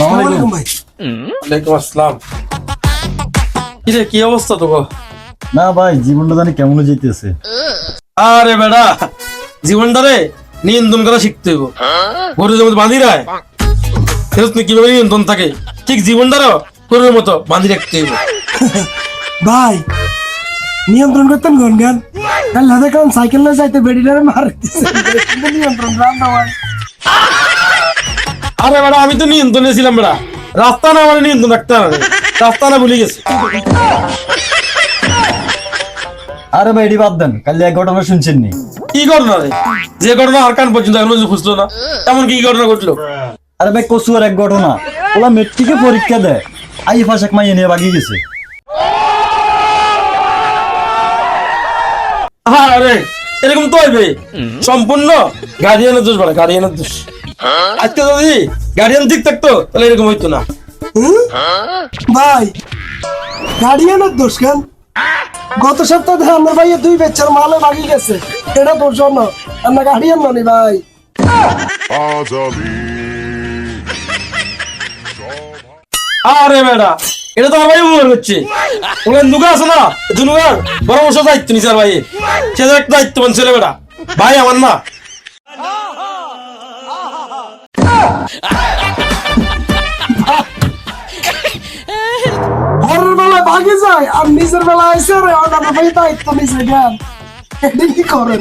ওয়ালাইকুম আসসালাম। কিরে কি অবস্থা তো না ভাই জীবনটা জানি কেমন যেতেছে। আরে বেড়া জীবনটারে নিয়ন্ত্রণ করা শিখতে হইব। গরু যেমন বাঁধি রায়। কীভাবে নিয়ন্ত্রণ থাকে? ঠিক জীবনটারও গরুর মতো বাঁধি রাখতে হইব। ভাই নিয়ন্ত্রণ করতেন কোন গান? কাল লাদা কারণ সাইকেল না যাইতে বেডিটারে মার। নিয়ন্ত্রণ রান্না ভাই। আরে বেড়া আমি তো নিয়ন্ত্রণে ছিলাম বেড়া। রাস্তা না আমার নিয়ন্ত্রণ রাখতে হবে। রাস্তা না ভুলে গেছি। আরে ভাই এটি বাদ দেন। কালি এক ঘটনা শুনছেন নি। কি ঘটনা রে? যে ঘটনা আর কান পর্যন্ত এখনও খুঁজলো না এমন কি ঘটনা ঘটলো? আরে ভাই কচুয়ার এক ঘটনা। ওলা মেট্রিকে পরীক্ষা দেয়। আই ফাঁস এক মাইয়ে নিয়ে বাগিয়ে গেছে। আরে এরকম তো হইবে। সম্পূর্ণ গার্ডিয়ানের দোষ বলে গার্ডিয়ানের দোষ। আজকে যদি গার্ডিয়ান ঠিক থাকতো তাহলে এরকম হইতো না? ভাই গার্ডিয়ানের দোষ কেন? গত সপ্তাহে আমার ভাইয়ের দুই বেচার মালে ভাগি গেছে। এটা তোর জন্য। আমরা গার্ডিয়ান মানি ভাই। আরে বেড়া এটা তো আমার ভাই উপর হচ্ছে। ওখানে নুগা আছে না? দুনুগার পরামর্শ দায়িত্ব নিছে আর ভাই সে একটা দায়িত্ববান ছেলে বেড়া। ভাই আমার না। ভাগে যায় আর নিজের বেলা আইসে রে অন্যান্য ভাই দায়িত্ব নিজে জ্ঞান। এটি কি করেন?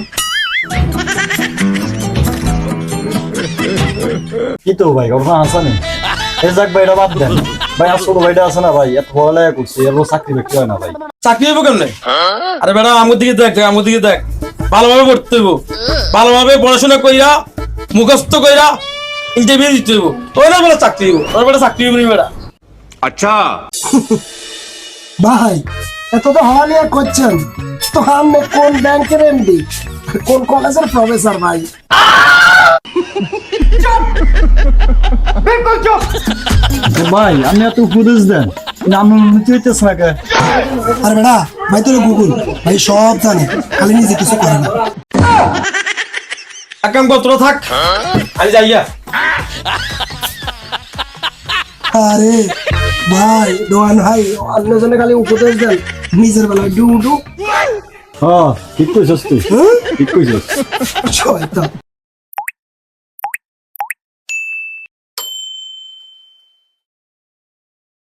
কি তো ভাই ঘটনা হাসানি এজাক ভাইরা বাদ দেন। ভাই আর ছোট ভাইটা আছে না ভাই এত পড়ালেখা করছে এর চাকরি বাকরি হয় না ভাই। চাকরি হইব কেমনে? হ্যাঁ? আরে বেটা আমার দিকে দেখ আমার দিকে দেখ। ভালোভাবে পড়তে হইব। ভালোভাবে পড়াশোনা কইরা মুখস্থ কইরা ইন্টারভিউ দিতে হইব। ওই না বেটা চাকরি হইব ওর বেটা চাকরি হইব বেটা। আচ্ছা। ভাই এত তো হওয়ালিয়া করছেন। তো আপনি কোন ব্যাংকের এমডি কোন কলেজের প্রফেসর ভাই? ভাই আপনি এত উপদেশ দেন। আমি উন্নতি হইতেছে না কে। আর বেড়া ভাই তোর গুগল ভাই সব জানে খালি নিজে কিছু করে না। থাক আমি যাইয়া আরে ভাই দোয়ান ভাই অন্যজনে খালি উপদেশ দেন। নিজের বেলায় ডু ডু হ্যাঁ ঠিক কইছস তুই। ঠিক কইছস। শয়তান।